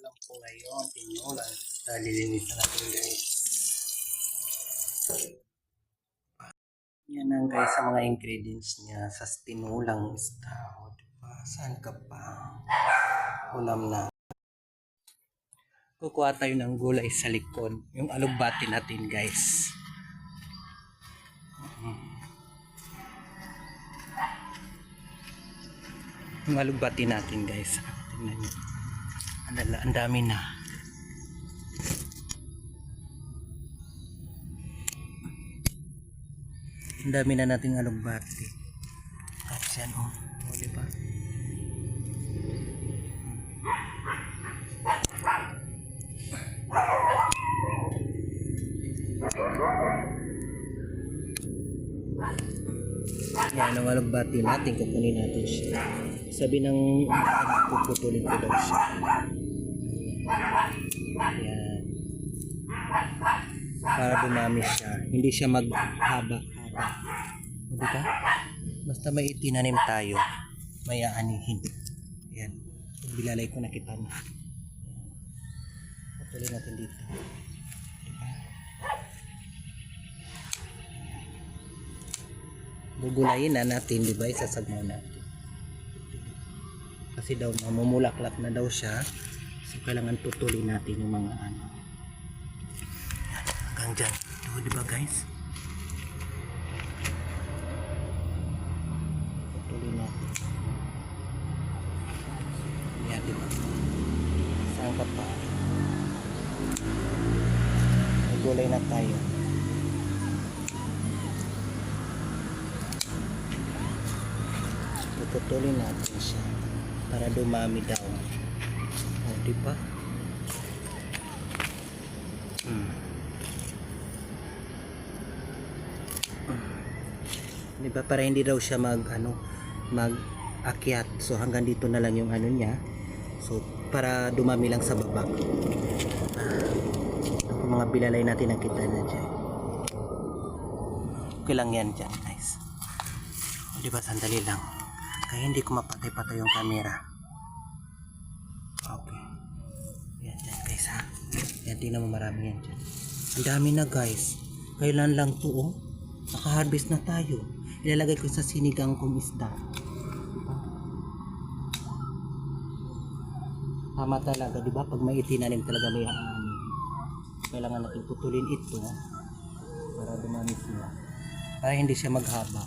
lang po ngayon, tinulan. Nalilinisan natin guys. Yan ang guys sa mga ingredients niya sa tinulang. O, diba? Saan ka pa? Ulam na. Kukuha tayo ng gulay sa likod. Yung alugbati natin guys. Yung alugbati natin guys. Tingnan nyo. Dala- ang dami na. Ang dami na nating alugbati. Tapos yan oh. O, di ba? Yan ang alugbati natin. Kukunin natin siya. Sabi ng puputulin ko daw siya. Yan. Para dumami siya. Hindi siya maghaba-haba. O, di ba? Basta may itinanim tayo, may aanihin. Yan. Yung bilalay ko nakita na. Putulin natin dito. Di ba? Gugulayin na natin, di ba? Isasagmaw natin. Kasi daw mamumulaklak na daw siya. So kailangan tutulin natin yung mga ano. Hanggang dyan. Ito, di ba guys? Tutulin natin. Yan, di ba? Saan ka pa? May gulay na tayo. puputulin natin siya para dumami daw di ba? Hmm. di ba? Para hindi daw siya mag ano mag akyat. So hanggang dito na lang yung ano niya. So para dumami lang sa baba. Yung mga bilalay natin nakita na dyan. Okay lang yan dyan guys. O, di ba? Sandali lang. Kaya hindi ko mapatay-patay yung camera yan tingnan mo marami yan dyan. Ang dami na guys. Kailan lang to oh. Nakaharvest na tayo. Ilalagay ko sa sinigang kong isda. Tama talaga di ba? Pag may itinanim talaga may aanin kailangan natin putulin ito para dumami sila para hindi siya maghaba.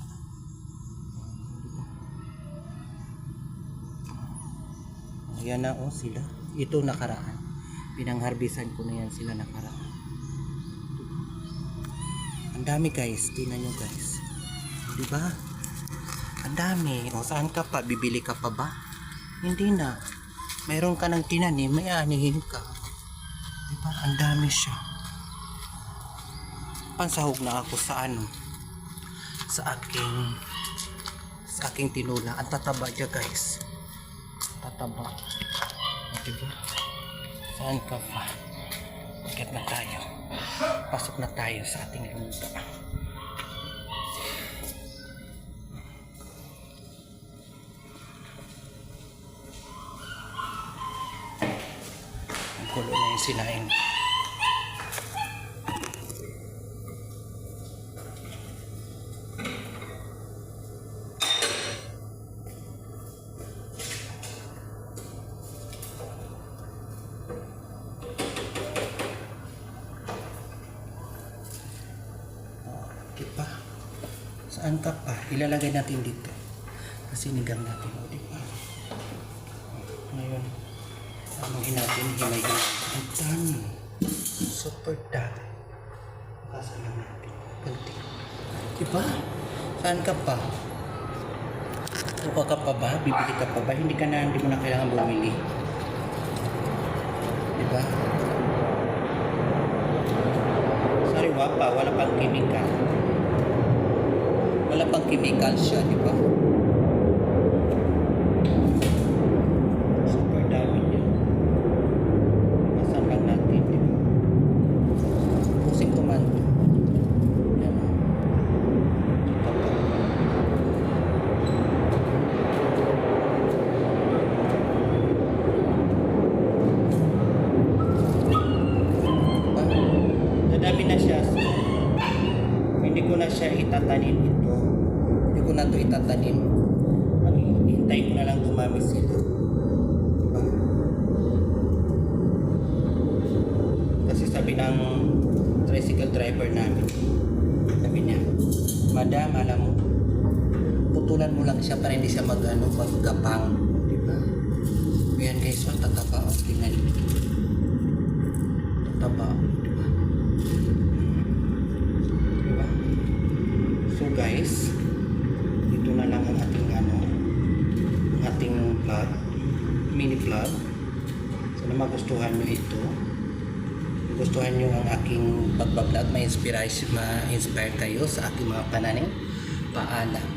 Ayan na oh sila. Ito nakaraan. Pinangharbisan ko na yan sila nakaraan. Ang dami guys. Tingnan nyo guys. Di ba? Ang dami. O saan ka pa? Bibili ka pa ba? Hindi na. Mayroon ka ng tinanim, may anihin ka. Di ba? Ang dami siya. Pansahog na ako sa ano? Sa aking sa aking tinula. Ang tataba niya guys tataba. Diba? Saan ka pa? Bakit na tayo? Pasok na tayo sa ating lupa. Ang kulo na yung sinain. Diba? Ka pa? Ilalagay natin dito. Kasi nigang natin. O, diba? Ngayon, amuhin natin. Himay-himay. Ang dami. Super dami. Basa lang natin. Ganti. Diba? Saan ka pa? Kuha ka pa ba? Bibili ka pa ba? Hindi ka na, hindi mo na kailangan bumili. Diba? Sariwa pa, wala pang chemical. Wala pang chemical siya, di ba? Super dami niya. Nasaan lang natin, di ba? Pusing command. Yan. Dadami na siya. So, hindi ko na siya itatanim itatanim. Ang hintayin ko na lang dumami sila. Diba? Kasi sabi ng tricycle driver namin, sabi niya, Madam, alam mo, putulan mo lang siya para hindi siya mag, ano, maggapang. Diba? Ayan guys, oh, tataba. Tingnan niyo. Tataba. Diba? Diba? So guys, dito na lang ang ating ano, ang ating vlog, mini vlog. Sana magustuhan nyo ito. Gustuhan nyo ang aking pagbablog, ma-inspire, ma-inspire kayo sa aking mga pananim. Paalam.